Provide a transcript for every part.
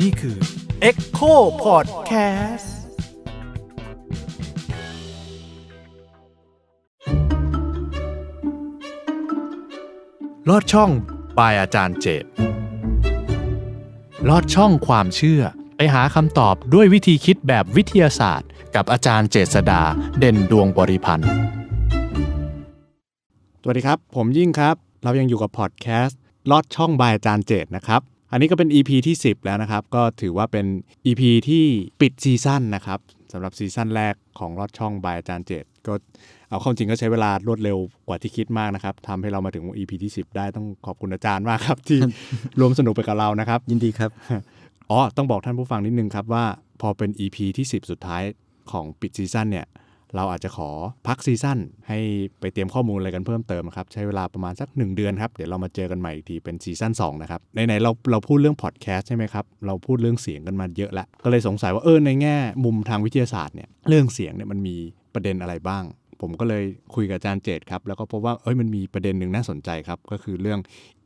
นี่คือ Echo Podcast ลอดช่องปายอาจารย์เจตลอดช่องความเชื่อ ไปหาคำตอบด้วยวิธีคิดแบบวิทยาศาสตร์ กับอาจารย์เจษดาเด่นดวงบริพันธ์ สวัสดีครับ ผมยิ่งครับ เรายังอยู่กับพอดแคสต์ ลอดช่องบายอาจารย์เจตนะครับ อันนี้ก็เป็น EP ที่ 10 แล้วนะครับ ก็ถือว่าเป็น EP ที่ปิดซีซั่นนะครับสำหรับซีซั่นแรกของลอดช่องบายอาจารย์เจตก็เอาเข้าจริงก็ใช้เวลารวดเร็วกว่าที่คิดมากนะครับทำให้เรามาถึง EP ที่ 10 ได้ต้องขอบคุณอาจารย์มากครับ ที่รวมสนุกไปกับเรานะครับ ยินดีครับอ๋อต้องบอกท่านผู้ฟังนิดนึงครับว่าพอเป็น EP ที่ 10 สุดท้ายของปิดซีซั่นเนี่ย เราอาจจะขอพักซีซั่นให้ไปเตรียมข้อมูลอะไรกันเพิ่มเติมครับใช้เวลาประมาณสัก 1 เดือนครับ เดี๋ยวเรามาเจอกันใหม่อีกทีเป็นซีซั่น2นะครับไหนๆเราเราพูดเรื่องพอดแคสต์ใช่ไหมครับ เราพูดเรื่องเสียงกันมาเยอะแล้ว ก็เลยสงสัยว่าเออในแง่มุมทางวิทยาศาสตร์เนี่ยเรื่องเสียงเนี่ยมันมีประเด็นอะไรบ้าง ผมก็เลยคุยกับอาจารย์เจตครับแล้วก็พบว่าเอ้ยมันมีประเด็นหนึ่งน่าสนใจครับก็คือเรื่อง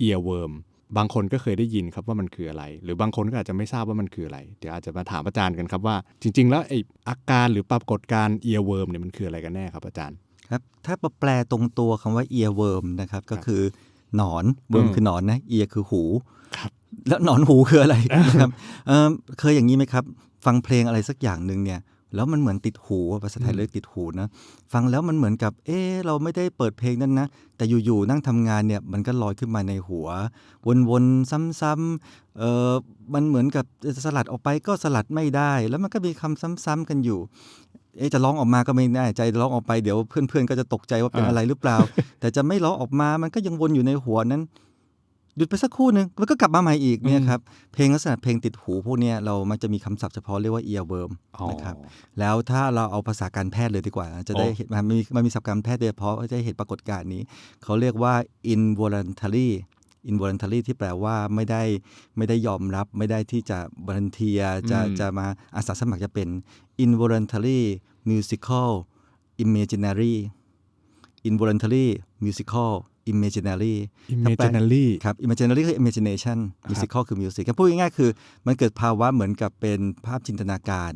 earworm บางคนก็เคยได้ยินครับว่ามันคืออะไร หรือบางคนก็อาจจะไม่ทราบว่ามันคืออะไร เดี๋ยวอาจจะมาถามอาจารย์กันครับว่า จริง ๆ แล้วไออาการหรือปรากฏการณ์ earworm เนี่ยมันคืออะไรกันแน่ครับอาจารย์ครับถ้าแปลตรงตัวคำว่า earworm นะครับก็ครับคือหนอน worm อืมคือหนอนนะ ear คือหูครับแล้วหนอนหูคืออะไรนะครับเอ่อเคยอย่างนี้ไหมครับ ฟังเพลงอะไรสักอย่างหนึ่งเนี่ย แล้วมันเหมือนติดหูอะภาษาไทยเรียกติดหูนะ ฟังแล้วมันเหมือนกับ เออเราไม่ได้เปิดเพลงนั้นนะ แต่อยู่ๆนั่งทำงานเนี่ยมันก็ลอยขึ้นมาในหัว วนๆซ้ำๆเออมันเหมือนกับสลัดออกไปก็สลัดไม่ได้ แล้วมันก็มีคำซ้ำๆกันอยู่ เอะจะร้องออกมาก็ไม่แน่ใจร้องออกไปเดี๋ยวเพื่อนๆก็จะตกใจว่าเป็นอ่าอะไรหรือเปล่า แต่จะไม่ร้องออกมามันก็ยังวนอยู่ในหัวนั้น หยุดไปสักครู่หนึ่งแล้วก็กลับมาใหม่อีกเนี่ยครับเพลงลักษณะเพลงติดหูพวกเนี้ยเรามันจะมีคำศัพท์เฉพาะเรียกว่า earworm อ๋อนะครับแล้วถ้าเราเอาภาษาการแพทย์เลยดีกว่า จะได้โอ้เห็นมันมีมันมีศัพท์การแพทย์โดยเฉพาะจะได้เห็นปรากฏการณ์นี้ เขาเรียกว่า involuntary involuntary ที่แปลว่าไม่ได้ไม่ได้ยอมรับไม่ได้ที่จะบันเทียจะอืมจะมาอาสาสมัครจะเป็น involuntary musical imaginary involuntary musical imaginary ถ้าแปล imaginary ครับ imaginary คือ imagination musical คือ music ครับพูดง่ายๆคือมันเกิดภาวะเหมือนกับเป็นภาพจินตนาการ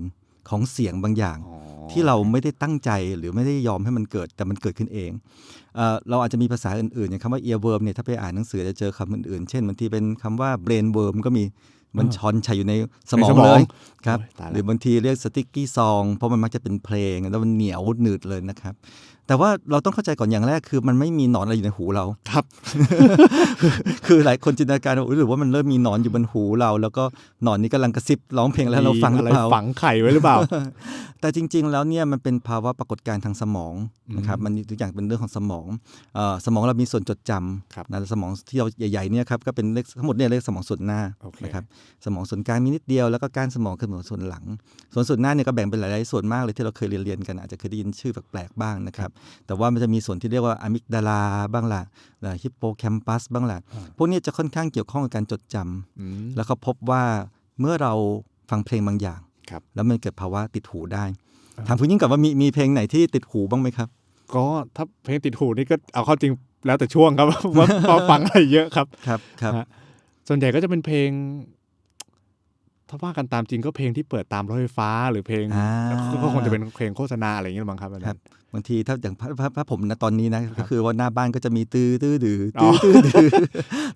ของเสียงบางอย่างอ๋อที่เราไม่ได้ตั้งใจหรือไม่ได้ยอมให้มันเกิดแต่มันเกิดขึ้นเองเอ่อเราอาจจะมีภาษาอื่นๆอย่างคำว่า earworm เนี่ยถ้าไปอ่านหนังสือจะเจอคำอื่นๆ เช่นบางทีเป็นคำว่า brain worm ก็มีมันช้อนชัยอยู่ในสมองในสมองเลยครับโอ้ยตายแล้วหรือบางทีเรียก sticky song เพราะมันมักจะเป็นเพลงแล้วมันเหนียวหนืดเลยนะครับแต่ว่าเราต้องเข้าใจก่อนอย่างแรกคือ มันไม่มีหนอนอะไรอยู่ในหูเราครับ คือหลายคนจินตนาการว่าอุ๊ยหรือว่ามันเริ่มมีหนอนอยู่บนหูเรา แล้วก็หนอนนี้กำลังกระซิบร้องเพลงแล้วเราฟังหอะรือไรเปล่าฝังไข่ไว้หรือเปล่า แต่จริง ๆ แล้วเนี่ยมันเป็นภาวะปรากฏการณ์ทางสมองนะครับมันทุกอย่างเป็นเรื่องของสมองเอ่อสมองเรามีส่วนจดจครับำนะสมองที่เราใหญ่ๆเนี่ยครับก็เป็นเลขทั้งหมดเนี่ยเรียกสมองส่วนหน้าโอเคนะครับสมองส่วนกลางมีนิดเดียวแล้วก็ก้านสมองคือสมองส่วนหลัง ส่วนส่วนหน้าเนี่ยก็แบ่งเป็นหลายๆส่วนมากเลยที่เราเคยเรียนๆกันอาจจะเคยได้ยินชื่อแปลกๆบ้างนะครับแต่ว่ามันจะมีส่วนที่เรียกว่าอะมิกดาลาบ้างล่ะฮิปโปแคมปัสบ้างล่ะพวกเนี้จะค่อนข้างเกี่ยวข้องกับการจดจำอืมแล้วก็พบว่าเมื่อเราฟังเพลงบางอย่างครับแล้วมันเกิดภาวะติดหูได้ถามคุณยิ่งกับว่ามีมีเพลงไหนที่ติดหูบ้างไหมครับ ก็ถ้าเพลงติดหูนี่ก็เอาเข้าจริงแล้วแต่ช่วงครับว่าพอฟังอะไรเยอะครับครับครับฮะส่วนใหญ่ก็จะเป็นเพลง ถ้าว่ากันตามจริงก็เพลงที่เปิดตามรถไฟฟ้าหรือเพลงอ่าก็คงจะเป็นเพลงโฆษณาอะไรอย่างเงี้ยมั้งครับอาคจารัรบย์บางทีถ้าอย่างพระพระพระผมนะตอนนี้นะก็คือว่าหน้าบ้านก็จะมีตื้อตื้อดื้ออ๋ตื้ออตื้อดื้อ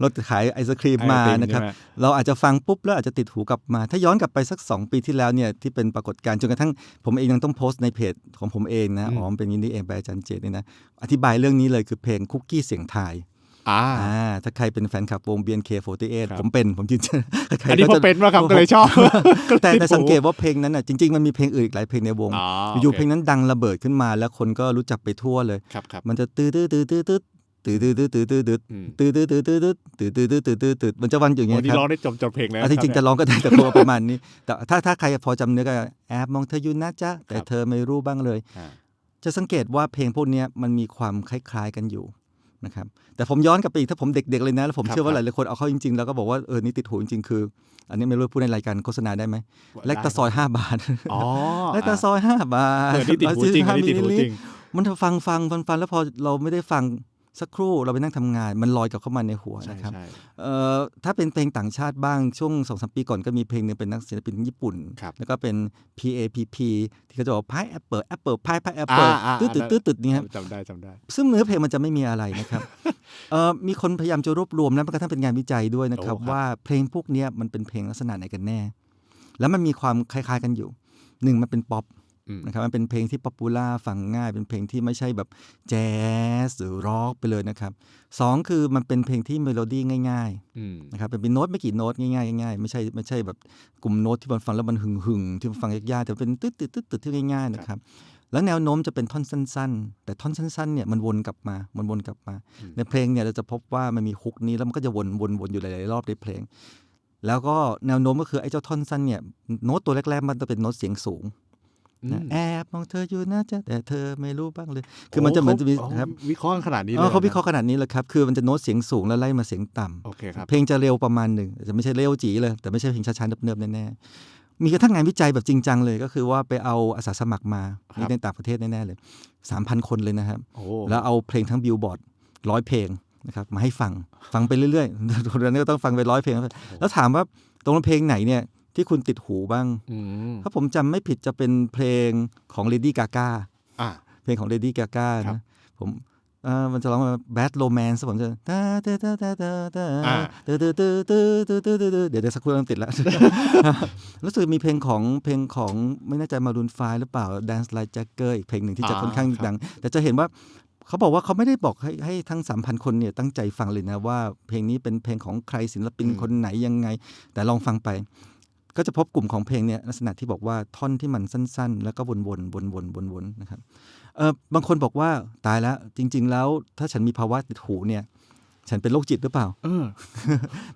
รถขายไอศครีมมาไอติมนะครับใช่ไหมเราอาจจะฟังปุ๊บแล้วอาจจะติดหูกลับมา ถ้าย้อนกลับไปสัก 2 ปีที่แล้วเนี่ยที่เป็นปรากฏการณ์จนกระทั่งผมเองยังต้องโพสต์ในเพจของผมเองนะอ๋อมันเป็นอย่างนี้เองไปอาจารย์เจตนี่นะอธิบายเรื่องนี้เลยคือเพลงคุกกี้เสียงไทาย อ่าอ่าถ้าใครเป็นแฟนคลับวง BNK48 ครับผมเป็นผมจริงๆใครอันนี้ก็พอจะเป็นว่าครับก็เลยชอบ แต่แต่สังเกตว่าเพลงนั้นน่ะจริง ๆ มันมีเพลงอื่นอีกหลายเพลงในวงอ๋ออยู่โอเคๆเพลงนั้นดังระเบิดขึ้นมา แล้วคนก็รู้จักไปทั่วเลยครับครับมันจะตื้อตื้อตื้อตื้อตื้อตื้อตื้อตื้อตื้อตื้อตื้ออืมตื้อตื้อตื้อตื้อตื้อตื้อตื้อตื้อตื้อตื้อมันจะวันอยู่อย่างโอ้เงี้ยนี่คร้รัอบงได้จบจบเพลงแล้วอะจริงๆจะร้องก็ได้แต่ตัวประมาณนี้แต่ถ้าถ้าใครพอจำเนื้อก็แอบมองเธออยู่นะจ๊ะแต่เธอไม่รู้บ้างเลยอ่าจะสังเกตว่าเพลงพวกเนี้ยมันมีความคล้ายๆกันอยู่ นะครับแต่ผมย้อนกลับไปอีกถ้าผมเด็กๆเลยนะแล้วผมครับเชื่อว่าคหรับลายๆคนเอาเข้าจริงๆ แล้วก็บอกว่าเออนี่ติดหูจริงๆคือ อันนี้ไม่รู้พูดในรายการโฆษณาได้ไหมเล็กตะซอย 5 บาทอ๋อเล็กตะซอย 5 บาทเออนี่ติดหูจริงอันนี้ติดหูจริงมันฟังฟังฟังฟังแล้วพอเราไม่ได้ฟัง สักครู่เราไปนั่งทำงานมันลอยกลับเข้ามาในหัวใช่นะครับใช่เอ่อถ้าเป็นเพลงต่างชาติบ้างช่วงสองสามปีก่อนก็มีเพลงหนึงเป็นนักศิลปินญี่ปุ่นครับแล้วก็เป็น PAPP ที่เขาจะบอกพายแอปเปิลแอปเปิลพายพายแอปเปิลอ่าอ่าตืดตืดตืดตืดนี่ครับจำได้จำได้ ซึ่งเนื้อเพลงมันจะไม่มีอะไรนะครับเอ่อมีคนพยายามจะรวบรวมและแม้กระทั่งเป็นงานวิจัยด้วยนะครับโอ้ครับว่าเพลงพวกเนี้ยมันเป็นเพลงลักษณะไหนกันแน่ แล้วมันมีความคล้ายๆกันอยู่หนึ่งมันเป็นป๊อปอืม นะครับมันเป็นเพลงที่ป๊อปปูล่าฟังง่าย เป็นเพลงที่ไม่ใช่แบบแจ๊สหรือร็อกไปเลยนะครับสองคือมันเป็นเพลงที่เมโลดี้ง่ายๆอืมนะครับเป็นเป็นโน้ตไม่กี่โน้ตง่ายๆง่ายๆไม่ใช่ไม่ใช่แบบกลุ่มโน้ตที่มันฟังแล้วมันหึงหึงๆที่มันฟังยากๆแต่เป็นตึ๊ดตึ๊ดตึ๊ดตึ๊ดที่ง่ายๆนะครับแล้วแนวโน้มจะเป็นท่อนสั้น ๆ แต่ท่อนสั้นๆเนี่ยมันวนกลับมา มันวนกลับมา ในเพลงเนี่ยเราจะพบว่ามันมีฮุกนี้แล้วมันก็จะวนวนวนอยู่หลายๆรอบในเพลง แล้วก็แนวโน้มก็คือไอ้เจ้าท่อนสั้นเนี่ยโน้ตตัวแรกๆมันจะเป็นโน้ตเสียงสูง นะแอบมองเธออยู่นะจ๊ะแต่เธอไม่รู้บ้างเลย คือมันจะเหมือนจะมีโอ้ครับวิเคราะห์กันขนาดนี้เลยเออเขาวิเคนะราะห์ขนาดนี้เลยครับ คือมันจะโน้ตเสียงสูงแล้วไล่มาเสียงต่ำโอเคครับเพลงจะเร็วประมาณหนึ่งจะไม่ใช่เร็วจีเลย แต่ไม่ใช่เพลงช้าๆเนิบๆแน่ๆมีกระทั่งงานวิจัยแบบจริงจังเลย ก็คือว่าไปเอาอาสาสมัครมาครับนี่ในต่างประเทศแน่ๆเลยสามพันคนเลยนะครับโอ้แล้วเอาเพลงทั้งบิลบอร์ดร้อยเพลงนะครับมาให้ฟังฟังไปเรื่อยๆคนนั้นก็ต้องฟังไปร้อยเพลง แล้วถามว่าตรงเพลงไหนเนี่ย ที่คุณติดหูบ้างอืมถ้าผมจำไม่ผิดจะเป็นเพลงของ Lady Gaga อะเพลงของ Lady Gaga ครับนะผมเอ่อมันจะร้องว่า Bad Romance ผมจะตาตาตาตาตาตาอ่าตาตาตาตาตาตาตาเดี๋ยวเดี๋ยวสักครู่ต้องติดแล้วรู้สึกมีเพลงของเพลงของไม่แน่ใจมารุนไฟหรือเปล่า Dance Like Jagger อีกเพลงหนึ่งที่จะอ่าค่อนข้างครับดัง แต่จะเห็นว่าเขาบอกว่าเขาไม่ได้บอกให้ให้ทั้ง3,000คนเนี่ยตั้งใจฟังเลยนะว่าเพลงนี้เป็นเพลงของใครศิลปินคนไหนยังไง แต่ลองฟังไป ก็จะพบกลุ่มของเพลงเนี่ยลักษณะที่บอกว่าท่อนที่มันสั้น ๆ แล้วก็วนๆวนๆวนๆนะครับเออบางคนบอกว่าตายแล้วจริง ๆ แล้วถ้าฉันมีภาวะติดหูเนี่ยฉันเป็นโรคจิตหรือเปล่าเออ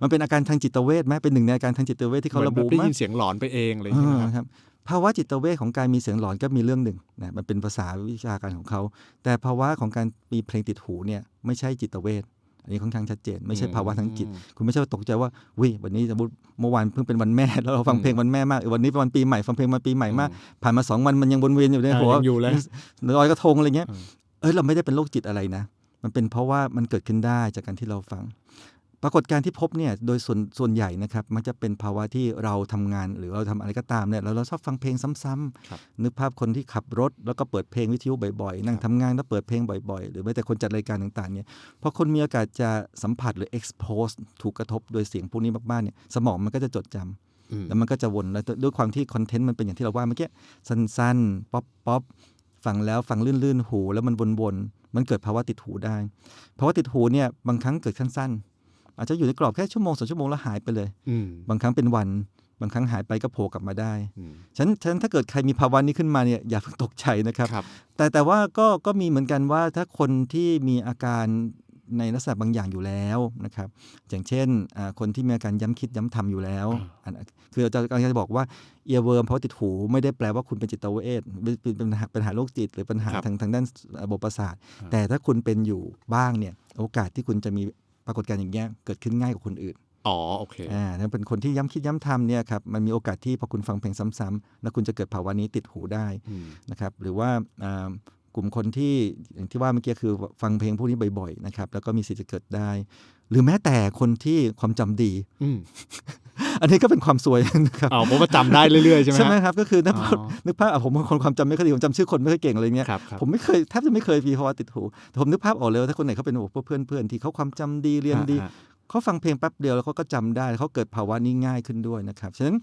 มันเป็นอาการทางจิตเวชไหมเป็นหนึ่งในอาการทางจิตเวชที่เขาหมือนระบุแบบได้มั้ยิยนเสียงหลอนไปเองอะไรอย่างเงี้ยเออนะครับครับภาวะจิตเวชของการมีเสียงหลอนก็มีเรื่องหนึ่งนะมันเป็นภาษาวิชาการของเขา แต่ภาวะของการมีเพลงติดหูเนี่ยไม่ใช่จิตเวช อันนี้ค่อนข้างชัดเจน ไม่ใช่ภาวะทางจิต คุณไม่ใช่ว่าตกใจว่าวิวันนี้สมมติเมื่อวานเพิ่งเป็นวันแม่ แล้วเราฟังเพลงวันแม่มากเออวันนี้เป็นวันปีใหม่ฟังเพลงวันปีใหม่มากผ่านมาสองวันมันยังวนเวียนอยู่ในอ่าหัวยังอยู่เลยลอยกระทงอะไรเงี้ยอืมเอ้ยเราไม่ได้เป็นโรคจิตอะไรนะ มันเป็นเพราะว่ามันเกิดขึ้นได้จากการที่เราฟัง ปรากฏการณ์ที่พบเนี่ยโดยส่วนส่วนใหญ่นะครับมันจะเป็นภาวะที่เราทำงานหรือเราทำอะไรก็ตามเนี่ยแล้วเราชอบฟังเพลงซ้ำครับๆนึกภาพคนที่ขับรถ แล้วก็เปิดเพลงวิทยุบ่อยๆ นั่งทำงานแล้วเปิดเพลงบ่อยๆ หรือแม้แต่คนจัดรายการต่างๆเนี่ยพอคนมีโอกาสจะสัมผัสหรือ expose ถูกกระทบโดยเสียงพวกนี้มากๆเนี่ยสมองมันก็จะจดจำอืมแล้วมันก็จะวนแล้วด้วยความที่คอนเทนต์มันเป็นอย่างที่เราว่าเมื่อกี้สั้นๆป๊อปป๊อปฟังแล้วฟังลื่นๆหู แล้วมันวนๆมันเกิดภาวะติดหูได้ภาวะติดหูเนี่ยบางครั้งเกิดสั้นๆ อาจจะอยู่ในกรอบแค่ชั่วโมงสองชั่วโมงแล้วหายไปเลยอืมบางครั้งเป็นวัน บางครั้งหายไปก็โผล่กลับมาได้อืมฉะนันฉะนันถ้าเกิดใครมีภาวะนี้ขึ้นมาเนี่ยอย่าเพิ่งตกใจนะครับครับแต่แต่ว่าก็ก็มีเหมือนกันว่าถ้าคนที่มีอาการในลักษณะบางอย่างอยู่แล้วนะครับ อย่างเช่นอ่าคนที่มีอาการย้ำคิดย้ำทำอยู่แล้วอันคือเราจะกำลังจะบอกว่าเอียเวิร์มเพราะติดหูไม่ได้แปลว่าคุณเป็นจิตเวชเป็นเป็นเป็นปัญหาปัญหาโรคจิต หรือปัญหาครับทางทางด้านระบบประสาทอ่าแต่ถ้าคุณเป็นอยู่บ้างเนี่ยโอกาสที่คุณจะมี ปรากฏการณ์อย่างเงี้ยเกิดขึ้นง่ายกว่าคนอื่นอ๋อโอเคอ่าถ้าเป็นคนที่ย้ำคิดย้ำทำเนี่ยครับมันมีโอกาสที่พอคุณฟังเพลงซ้ำๆแล้วคุณจะเกิดภาวะนี้ติดหูได้อืมนะครับหรือว่าอ่ากลุ่มคนที่อย่างที่ว่าเมื่อกี้คือฟังเพลงพวกนี้บ่อยๆนะครับแล้วก็มีสิทธิ์จะเกิดได้ หรือแม้แต่คนที่ความจำดี อืมอันนี้ก็เป็นความสวยนะครับอ๋อเพราะว่าจำได้เรื่อยๆใช่ไหมใช่ไหมฮะครับก็คือนึกภาพอ๋อนึกภาพอะผมเป็นคนความจำไม่ค่อยดีผมจำชื่อคนไม่ค่อยเก่งอะไรเงี้ยครับครับผมไม่เคยแทบจะไม่เคยมีภาวะติดหูแต่ผมนึกภาพออกเลยว่าถ้าคนไหนเขาเป็นพวกเพื่อนๆที่เขาความจำดีเรียนดีฮะเขาฟังเพลงแป๊บเดียวแล้วเขาก็จำได้เขาเกิดภาวะนี้ง่ายขึ้นด้วยนะครับฉะนั้น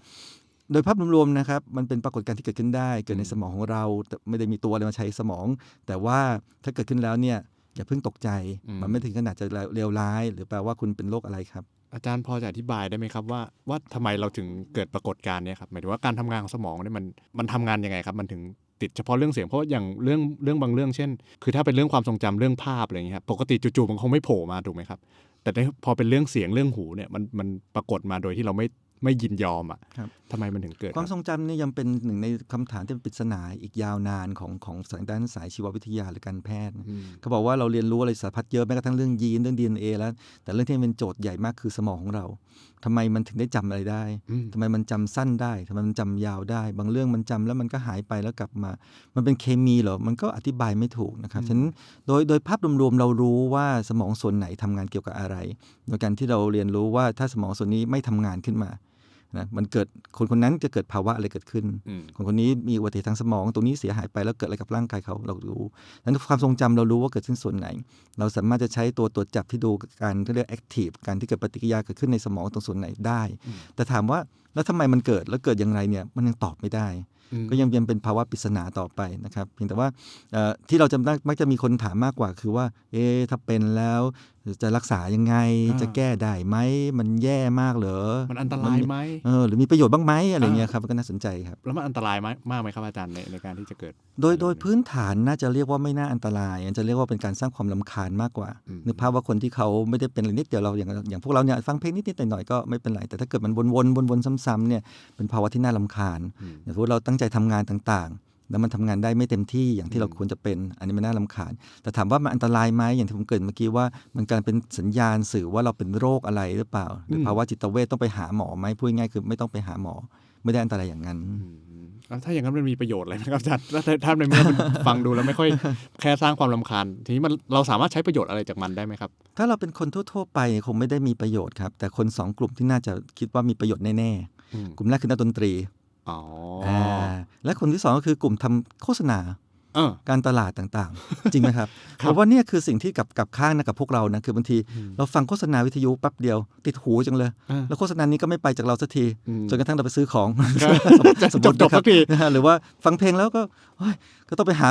โดยภาพรวมๆนะครับมันเป็นปรากฏการณ์ที่เกิดขึ้นได้ เกิดในสมองของเราแต่ไม่ได้มีตัวอะไรมาใช้สมอง แต่ว่าถ้าเกิดขึ้นแล้วเนี่ยอย่าเพิ่งตกใจอืมมันไม่ถึงขนาดจะเลวร้าย หรือแปลว่าคุณเป็นโรคอะไรครับ อาจารย์พอจะอธิบายได้ไหมครับว่าว่าทำไมเราถึงเกิดปรากฏการณ์เนี้ยครับหมายถึงว่าการทำงานของสมองเนี่ยมันมันทำงานยังไงครับ มันถึงติดเฉพาะเรื่องเสียงเพราะอย่างเรื่องเรื่องบางเรื่องเช่น คือถ้าเป็นเรื่องความทรงจำเรื่องภาพอะไรอย่างเงี้ยครับปกติจู่ๆมันคงไม่โผล่มาถูกไหมครับ แต่พอเป็นเรื่องเสียงเรื่องหูเนี่ยมันมันปรากฏมาโดยที่เราไม่ ไม่ยินยอมอะครับทำไมมันถึงเกิด ความทรงจำเนี่ยยังเป็นหนึ่งในคำถามที่เป็นปริศนาอีกยาวนานของของสายด้านสายชีววิทยาหรือการแพทย์อืมเขาบอกว่าเราเรียนรู้อะไรสารพัดเยอะแม้กระทั่งเรื่องยีนเรื่อง DNA แล้ว แต่เรื่องที่เป็นโจทย์ใหญ่มากคือสมองของเราทำไมมันถึงได้จำอะไรได้อืมทำไมมันจำสั้นได้ทำไมมันจำยาวได้ บางเรื่องมันจำแล้วมันก็หายไปแล้วกลับมา มันเป็นเคมีเหรอมันก็อธิบายไม่ถูกนะครับฉะนั้นโดยโดยภาพรวมๆเรารู้ว่าสมองส่วนไหนทำงานเกี่ยวกับอะไร โดยการที่เราเรียนรู้ว่าถ้าสมองส่วนนี้ไม่ทำงานขึ้นมา นะมันเกิดคนคนนั้นจะเกิดภาวะอะไรเกิดขึ้นอืมคนคนนี้มีอุบัติเหตุทางสมอง ตรงนี้เสียหายไปแล้วเกิดอะไรกับร่างกายเขาเรารู้นั้นความทรงจำเรารู้ว่าเกิดขึ้นส่วนไหน เราสามารถจะใช้ตัวตรวจจับที่ดูการที่เรียกแอคทีฟการที่เกิดปฏิกิริยาเกิดขึ้นในสมองตรงส่วนไหนได้ แต่ถามว่าแล้วทำไมมันเกิดแล้วเกิดอย่างไรเนี่ยมันยังตอบไม่ได้อืมก็ยังยังเป็นภาวะปริศนาต่อไปนะครับเพียงแต่ว่าเอ่อที่เราจะมักมักจะมีคนถามมากกว่าคือว่า เอ๊ะถ้าเป็นแล้วจะรักษายังไงอ่าจะแก้ได้ไหมมันแย่มากเหรอมันอันตรายไหมเออหรือมีประโยชน์บ้างไหมอะไรอ่าเงี้ยครับก็น่าสนใจครับ แล้วมันอันตรายไหมมากไหมครับอาจารย์ในในการที่จะเกิด โดยโดยพื้นฐานน่าจะเรียกว่าไม่น่าอันตรายจะเรียกว่าเป็นการสร้างความลำคาญมากกว่าอืมนึกภาพว่าคนที่เขาไม่ได้เป็นอะไรนิดเดียวเราอย่างอย่างพวกเราเนี่ยฟังเพลงนิดๆหน่อยๆก็ไม่เป็นไรแต่ถ้าเกิดมันวนๆวนๆซ้ำๆเนี่ยเป็นภาวะที่น่าลำคาญอืมอย่างสมมติเราตั้งใจทำงานต่างๆ แล้วมันทำงานได้ไม่เต็มที่อย่างที่เราควรจะเป็น อันนี้มันน่าลำคาญ แต่ถามว่ามันอันตรายไหมอย่างที่ผมเกริดเมื่อกี้ว่า มันการเป็นสัญญาณสื่อว่าเราเป็นโรคอะไรหรือเปล่า หรือภาวะจิตเวทต้องไปหาหมอไหมพูดง่ายๆคือไม่ต้องไปหาหมอ ไม่ได้อันตรายอย่างนั้นอืมแล้วถ้าอย่างนั้นมันมีประโยชน์อะไรไหมครับอาจารย์ถ้าถ้าในเมื่อมันฟังดูแล้วไม่ค่อยแค่สร้างความลำคาญ ทีนี้มันเราสามารถใช้ประโยชน์อะไรจากมันได้ไหมครับ ถ้าเราเป็นคนทั่ว ๆ ไปคงไม่ได้มีประโยชน์ครับแต่คนสองกลุ่มที่น่าจะคิดว่ามีประโยชน์แน่อืมๆกลุ่มแรกคือนักดนตรี อ๋อาและคนที่สองก็คือกลุ่มทำโฆษณาเออการตลาดต่างๆ จริงไหมครับครับ เพราะว่าเนี่ยคือสิ่งที่กับกับข้างนะกับพวกเรานะคือบางทีอืมเราฟังโฆษณาวิทยุแป๊บเดียว ติดหูจังเลยอ่าแล้วโฆษณานี้ก็ไม่ไปจากเราสักทีอืมจนกระทั่งเราไปซื้อของจะสมจมบติจบนะครัสักทีนะฮะหรือว่าฟังเพลงแล้วก็เฮ้ยก็ต้องไปหา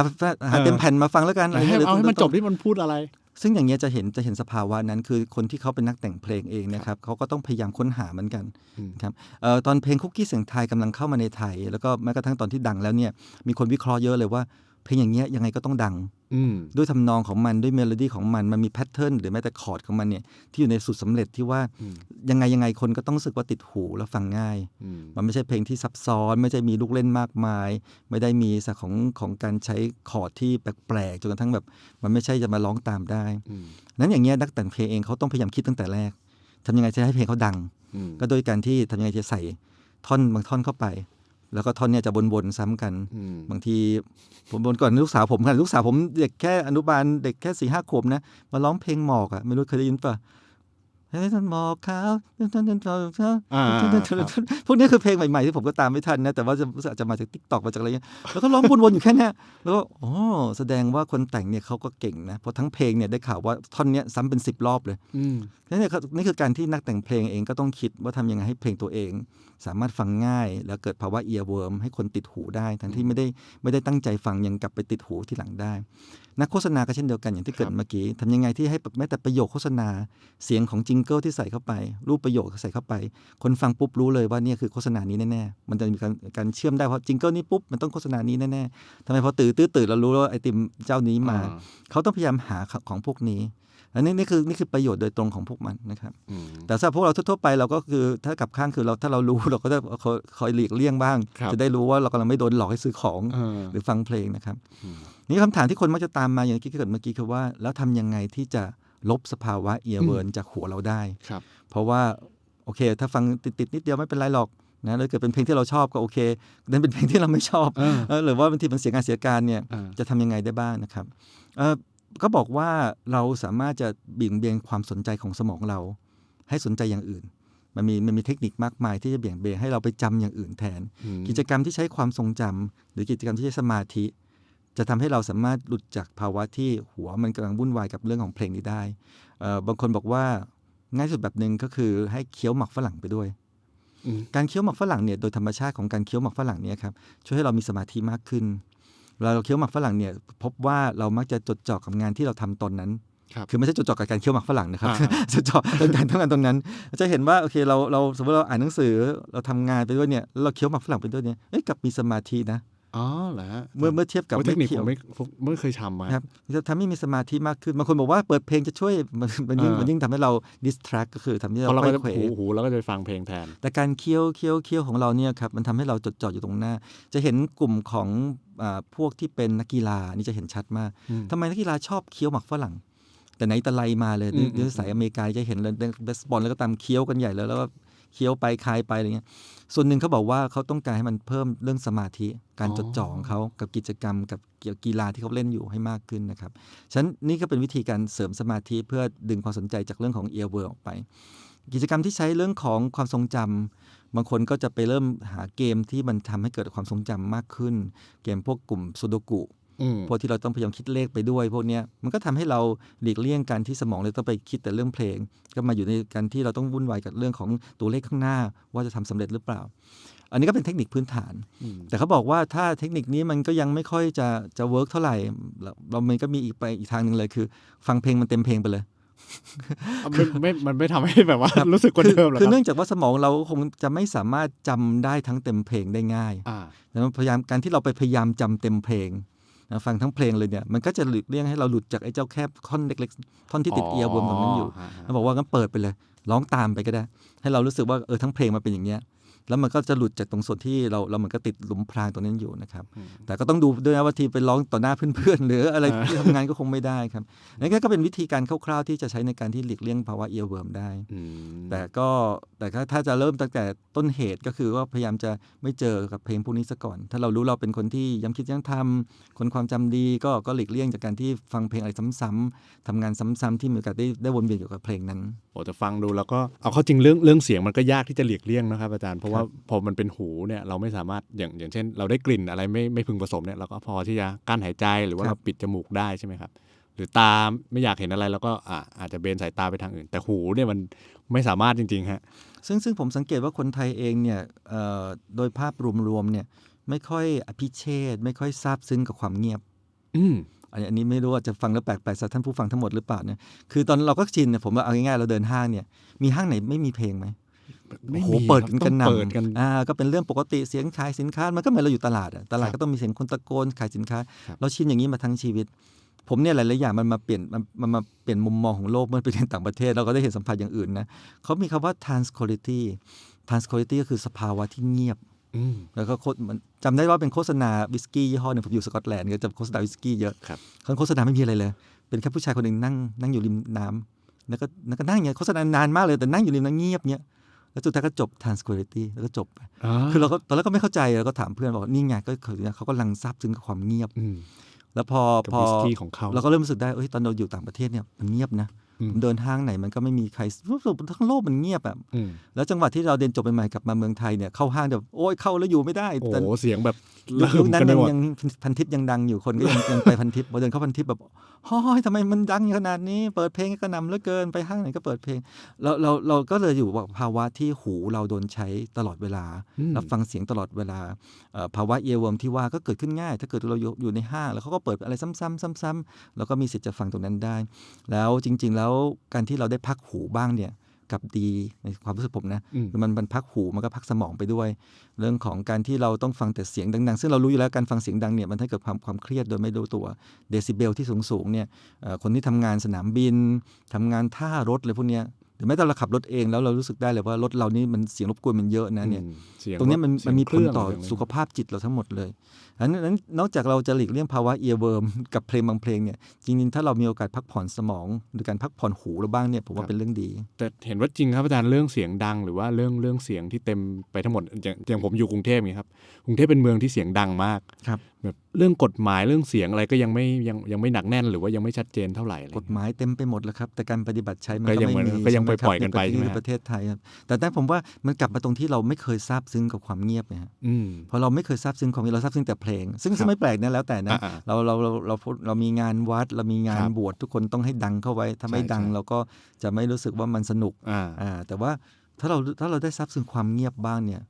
หาเออเต็มแผ่นมาฟังแล้วกันให้หรือเอาให้มันต้จองบที่มันพูดอะไร ซึ่งอย่างเงี้ยจะเห็นจะเห็นสภาวะนั้นคือคนที่เขาเป็นนักแต่งเพลงเองนะครับเขาก็ต้องพยายามค้นหาเหมือนกันอืมครับเอ่อตอนเพลงคุกกี้เสียงไทยกำลังเข้ามาในไทย แล้วก็แม้กระทั่งตอนที่ดังแล้วเนี่ยมีคนวิเคราะห์เยอะเลยว่าเพ ลงอย่างเงี้ยยังไงก็ต้องดังอืมด้วยทำนองของมันด้วยเมโลดี้ของมันมันมีแพทเทิร์นหรือแม้แต่คอร์ดของมันเนี่ยที่อยู่ในสูตรสำเร็จที่ว่าอืมยังไงยังไงคนก็ต้องรู้สึกว่าติดหูแล้วฟังง่ายอืมมันไม่ใช่เพลงที่ซับซ้อน ไม่ใช่มีลูกเล่นมากมาย ไม่ได้มีสักของของการใช้คอร์ดที่แปลกๆจนกระทั่งแบบมันไม่ใช่จะมาร้องตามได้อืมนั้นอย่างเงี้ยนักแต่งเพลงเองเขาต้องพยายามคิดตั้งแต่แรกทำยังไงจะให้เพลงเขาดังอืมก็โดยการที่ทำยังไงจะใส่ท่อนบางท่อนเข้าไป แล้วก็ท่อนเนี่ยจะวนๆซ้ำกันอืมบางทีผมบนก่อนลูกสาวผมค่ะลูกสาวผมเด็กแค่อนุบาลเด็กแค่สี่ห้าขวบนะมาร้องเพลงหมอกอะไม่รู้เคยได้ยินป่ะ เฮ้ยท่านหมอกขาวท่านท่านท่านท่านอ่าครับพวกนี้คือเพลงใหม่ๆที่ผมก็ตามไม่ทันนะ แต่ว่าจะอาจจะมาจากทิกตอกมาจากอะไรเงี้ย แล้วก็ร้องวนๆอยู่แค่เนี้ยแล้วก็อ๋อแสดงว่าคนแต่งเนี่ยเขาก็เก่งนะ เพราะทั้งเพลงเนี่ยได้ข่าวว่าท่อนเนี้ยซ้ำเป็นสิบรอบเลยอืมนี่นเนี่ยครับนี่คือการที่นักแต่งเพลงเองก็ต้องคิดว่าทำยังไงให้เพลงตัวเอง สามารถฟังง่าย แล้วเกิดภาวะเอียร์เวิร์มให้คนติดหูได้ ทั้งที่ไม่ได้ไม่ได้ตั้งใจฟังยังกลับไปติดหูที่หลังได้ นักโฆษณาก็เช่นเดียวกันอย่างที่เกริดเมื่อกี้ทำยังไงที่ให้แม้แต่ประโยคโฆษณาเสียงของจิงเกิลที่ใส่เข้าไป รูปประโยคใส่เข้าไป คนฟังปุ๊บรู้เลยว่าเนี่ยคือโฆษณานี้แน่ๆมันจะมีการการเชื่อมได้เพราะจิงเกิลนี้ปุ๊บมันต้องโฆษณานี้แน่ๆทำไมพอตื่นตื้อตื่นเรารู้ว่าไอติมเจ้านี้มาอ่าเขาต้องพยายามหาของพวกนี้ อันนี้นี่คือนี่คือประโยชน์โดยตรงของพวกมันนะครับอืมแต่สำหรับพวกเราทั่วๆไปเราก็คือถ้ากลับข้างคือเราถ้าเรารู้เราก็จะคอยคอยหลีกเลี่ยงบ้างครับจะได้รู้ว่าเรากำลังไม่โดนหลอกให้ซื้อของเออหรือฟังเพลงนะครับอืมนี่คำถามที่คนมักจะตามมาอย่างที่เกิดเมื่อกี้คือว่า แล้วทำยังไงที่จะลบสภาวะเอียเวิร์นจากหัวเราได้ครับเพราะว่าโอเค ถ้าฟังติดๆนิดเดียวไม่เป็นไรหรอกนะแล้วเกิดเป็นเพลงที่เราชอบก็โอเคนั่นเป็นเพลงที่เราไม่ชอบเออเออหรือว่าบางทีมันเสียงานเสียการเนี่ยเออจะทำยังไงได้บ้างนะครับเออ ก็บอกว่าเราสามารถจะเบี่ยงเบนความสนใจของสมองเรา ให้สนใจอย่างอื่น มันมีมันมีเทคนิคมากมายที่จะเบี่ยงเบนให้เราไปจำอย่างอื่นแทนอืมกิจกรรมที่ใช้ความทรงจำหรือกิจกรรมที่ใช้สมาธิ จะทำให้เราสามารถหลุดจากภาวะที่หัวมันกำลังวุ่นวายกับเรื่องของเพลงนี้ได้เอ่อบางคนบอกว่าง่ายสุดแบบหนึ่งก็คือให้เคี้ยวหมักฝรั่งไปด้วยอืมการเคี้ยวหมักฝรั่งเนี่ยโดยธรรมชาติของการเคี้ยวหมักฝรั่งเนี่ยครับช่วยให้เรามีสมาธิมากขึ้น เวลาเราเคี้ยวหมักฝรั่งเนี่ยพบว่าเรามักจะจดจ่อกับงานที่เราทำตอนนั้นครับคือไม่ใช่จดจ่อกับการเคี้ยวหมักฝรั่งนะครับอ่าจดจ่อกับการทำงานตรงนั้น จะเห็นว่าโอเคเราเราสมมติเราอ่านหนังสือเราทำงานไปด้วยเนี่ยแล้วเราเคี้ยวหมักฝรั่งไปด้วยเนี่ยเอ้ยกลับมีสมาธินะอ๋อเหรอฮะเมื่อเมื่อเทียบกับโอ้เทคนิคเคี้ผยวมไม่ผมไม่เคยทำอะครับจะทำให้มีสมาธิมากขึ้นบางคนบอกว่าเปิดเพลงจะช่วยมันมันยิ่งเออมันยิ่งทำให้เราดิสทรักก็คือทำให้เพเราราะเราค่ก็อยจะเขวหูหูแล้วก็จะไปฟังเพลงแทน แต่การเคี้ยวเคี้ยวเคี้ยวของเราเนี่ยครับมันทำให้เราจดจ่ออยู่ตรงหน้า จะเห็นกลุ่มของอา พวกที่เป็นนักกีฬานี่จะเห็นชัดมากอืมทำไมนักกีฬาชอบเคี้ยวหมักฝรั่ง แต่ไหนแต่ไรมาเลยอืมด้วยสายอเมริกาจะเห็นเลยเบสบอลแล้วก็ตามเคี้ยวกันใหญ่แล้วแล้วก็เคี้ยวไปคายไปอะไรเงี้ย ส่วนหนึ่งเขาบอกว่าเขาต้องการให้มันเพิ่มเรื่องสมาธิ การจดจ่อของเขากับกิจกรรม กับเกี่ยวกับกีฬาที่เขาเล่นอยู่ให้มากขึ้นนะครับ ฉะนั้นนี่ก็เป็นวิธีการเสริมสมาธิเพื่อดึงความสนใจจากเรื่องของเอียร์เวิร์ออกไป กิจกรรมที่ใช้เรื่องของความทรงจำ บางคนก็จะไปเริ่มหาเกมที่มันทำให้เกิดความทรงจำมากขึ้น เกมพวกกลุ่มซูโดกุพวกที่เราต้องพยายามคิดเลขไปด้วย พวกนี้มันก็ทำให้เราหลีกเลี่ยงการที่สมองเลยต้องไปคิดแต่เรื่องเพลง ก็มาอยู่ในการที่เราต้องวุ่นวายกับเรื่องของตัวเลขข้างหน้า ว่าจะทำสำเร็จหรือเปล่า อันนี้ก็เป็นเทคนิคพื้นฐาน แต่เขาบอกว่าถ้าเทคนิคนี้มันก็ยังไม่ค่อยจะจะเวิร์กเท่าไหร่เรามันก็มีอีกไปอีกทางหนึ่งเลยคือ ฟังเพลงมันเต็มเพลงไปเลย ไม่ไม่มันไม่ทำให้แบบว่ารู้สึกกว่าเดิมหรอคือครับเนื่องจากว่าสมองเราคงจะไม่สามารถจำได้ทั้งเต็มเพลงได้ง่ายอ่าแล้วพยายามการที่เราไปพยายามจำเต็มเพลงนะฟังทั้งเพลงเลยเนี่ยมันก็จะหลีกเลี่ยงให้เราหลุดจากไอ้เจ้าแคบท่อนเล็กๆท่อนที่ติดเอียร์บนตรงนั้นอยู่ฮะฮะเขาบอกว่างั้นเปิดไปเลย ร้องตามไปก็ได้ ให้เรารู้สึกว่าเออทั้งเพลงมันเป็นอย่างเงี้ย แล้วมันก็จะหลุดจากตรงส่วนที่เราเรามันก็ติดหลุมพรางตรงนั้นอยู่นะครับอืมแต่ก็ต้องดูด้วยนะว่าทีไปร้องต่อหน้าเพื่อนๆ หรืออะไรที่ทำงานก็คงไม่ได้ครับนั่นก็เป็นวิธีการคร่าวๆที่จะใช้ในการที่หลีกเลี่ยงภาวะเอียร์เวิร์มได้อืมแต่ก็แต่ถ้าถ้าจะเริ่มตั้งแต่ต้นเหตุก็คือว่าพยายามจะไม่เจอกับเพลงพวกนี้ซะก่อน ถ้าเรารู้เราเป็นคนที่ย้ำคิดย้ำทำคนความจำดีก็ก็หลีกเลี่ยงจากการที่ฟังเพลงอะไรซ้ำๆทำงานซ้ำๆที่มีโอกาสได้ได้วนเวียนอยู่กับเพลงนั้นโอ้แต่ฟังดูแล้วก็เอาเข้าจริงเรื่องเรื่องเสียงมันก็ยากที่จะหลีกเลี่ยงนะครับอาจารย์เพราะว่าพอมันเป็นหูเนี่ยเราไม่สามารถอย่างอย่างเช่น เราได้กลิ่นอะไรไม่ไม่พึงผสมเนี่ยเราก็พอที่จะกั้นหายใจหรือว่าครัเราบปิดจมูกได้ใช่ไหมครับ หรือตาไม่อยากเห็นอะไรแล้วก็อ่าอาจจะเบนสายตาไปทางอื่น แต่หูเนี่ยมันไม่สามารถจริงๆฮะซึ่งซึ่งผมสังเกตว่าคนไทยเองเนี่ยเอ่อโดยภาพรวมๆเนี่ยไม่ค่อยอภิเชษไม่ค่อยซาบซึ้งกับความเงียบ อืมอันนี้อันนี้ไม่รู้ว่าจะฟังแล้วแปลกไปสำหรับท่านผู้ฟังทั้งหมดหรือเปล่าเนี่ยคือตอนเราก็ชินเนี่ยผมว่าเอาง่ายๆเราเดินห้างเนี่ยมีห้างไหนไม่มีเพลงไหมไม่ โอ้โหมีเปิดคกัรับนต้กัอนงหนำเปิดกันอ่าก็เป็นเรื่องปกติเสียงขายสินค้า มันก็เหมือนเราอยู่ตลาดอะตลาดครับก็ต้องมีเสียงคนตะโกนขายสินค้าครับเราชินอย่างนี้มาทั้งชีวิต ผมเนี่ยหลายๆอย่างมันมาเปลี่ยนมันมันมาเปลี่ยนมุมมองของโลกเมื่อไปเรียนต่างประเทศ เราก็ได้เห็นสัมผัสอย่างอื่นนะเขามีคำว่า tranquility tranquility ก็คือสภาวะที่เงียบอืมแล้วก็โฆษมันจำได้ว่าเป็นโฆษณาวิสกี้ยี่ห้อหนึ่งผมอยู่สกอตแลนด์ก็จะโฆษณาวิสกี้เยอะครับเขาโฆษณาไม่มีอะไรเลย เป็นแค่ผู้ชายคนหนึ่งนั่งนั่งอยู่ริมน้ำแล้วก็แล้วก็นั่งอย่างเงี้ยโฆษณานานมากเลยแต่นั่งอยู่ริมน้ำเงียบเงี้ย แล้วสุดท้ายก็จบ tranquility แล้วก็จบไปคือเราก็ตอนแรกก็ไม่เข้าใจเราก็ถามเพื่อนบอกว่านี่ไงก็คือเขากำลังซาบซึ้งกับความเงียบอืมแล้วพอกับพอวิสกี้ของเขาเราก็เริ่มรู้สึกได้เอ้ยตอนเราอยู่ต่างประเทศเนี่ยมันเงียบนะอืมผม เดินห้างไหนมันก็ไม่มีใครรู้สึกทั้งโลกมันเงียบแบบอืมแล้วจังหวะที่เราเรียนจบใหม่ๆกลับมาเมืองไทยเนี่ยเข้าห้างแบบโอ้ยเข้าแล้วอยู่ไม่ได้โอ้แต่โหเสียงแบบยุคระหึยุมคนั้นกันไปยังหมดยังพันทิปยังดังอยู่คนก็ยังยังไปพันทิปพอเดินเข้าพันทิปแบบเฮ้ยทำไมมันดังขนาดนี้ เปิดเพลงก็นำเหลือเกินไปห้างไหนก็เปิดเพลงเราเราเราก็เลยอยู่กับภาวะที่หูเราโดนใช้ตลอดเวลาอืมรับฟังเสียงตลอดเวลาเอ่อภาวะเอียร์เวิร์มที่ว่าก็เกิดขึ้นง่าย ถ้าเกิดเราอยู่อยู่ในห้างแล้วเขาก็เปิดอะไรซ้ำๆซ้ำๆเราก็มีสิทธิ์จะฟังตรงนั้นได้ แล้วจริง ๆแล้วการที่เราได้พักหูบ้างเนี่ยกลับดีในความรู้สึกผมนะอืมมันมันพักหูมันก็พักสมองไปด้วย เรื่องของการที่เราต้องฟังแต่เสียงดังๆ ซึ่งเรารู้อยู่แล้วการฟังเสียงดังเนี่ยมันทำให้เกิดความความเครียดโดยไม่รู้ตัวเดซิเบลที่สูงๆเนี่ยเอ่อคนที่ทำงานสนามบินทำงานท่ารถอะไรพวกเนี้ยห รือแม้แต่เราขับรถเองแล้วเรารู้สึกได้เลยว่ารถเรานี่มันเสียงรบกวนมันเยอะนะเนี่ยอืมเสียตรงเนี้ยมันเสียมันมีผลต่อเครื่งสุขภาพจิตเราทั้งหมดเลยอันนั้นนั้นนอกจากเราจะหลีกเลี่ยงภาวะเอียร์เวิร์มกับเพลงบางเพลงเนี่ยจริงๆ ถ้าเรามีโอกาสพักผ่อนสมองหรือการพักผ่อนหูเราบ้างเนี่ยผมว่าเป็นเรื่องดี แต่เห็นว่าจริงครับอาจารย์เรื่องเสียงดัง หรือว่าเรื่องเรื่องเสียงที่เต็มไปทั้งหมดอย่างอย่างผมอยู่กรุงเทพไงครับกรุงเทพเป็นเมืองที่เสียงดังมากครับ แบบเรื่องกฎหมายเรื่องเสียงอะไรก็ยังไม่ยังยังไม่หนักแน่นหรือว่ายังไม่ชัดเจนเท่าไหร่อะไรกฎหมายเต็มไปหมดแล้วครับ แต่การปฏิบัติใช้มันก็ก็ยังไม่เหมือนมีก็ยังใช่หมปล่อยๆกันไปครับใช่ไหมในประเทศไทยครับแต่แต่ผมว่ามันกลับมาตรงที่เราไม่เคยทราบซึ้งกับความเงียบนะฮะอืมเพราะเราไม่เคยทราบซึ้งความเงียบเราทราบซึ้งแต่เพลงซึ่งครับซึ่งไม่แปลกนะแล้วแต่นะอ่าเราเราเราเราพูดเรามีงานวัด เรามีงานครับบวชทุกคนต้องให้ดังเข้าไว้ถ้าไม่ใช่ดังใช่เราก็จะไม่รู้สึกว่ามันสนุกอ่าอ่าแต่ว่าถ้าเราถ้าเราได้ทราบซึ้งความเงียบบ้างเนี่ย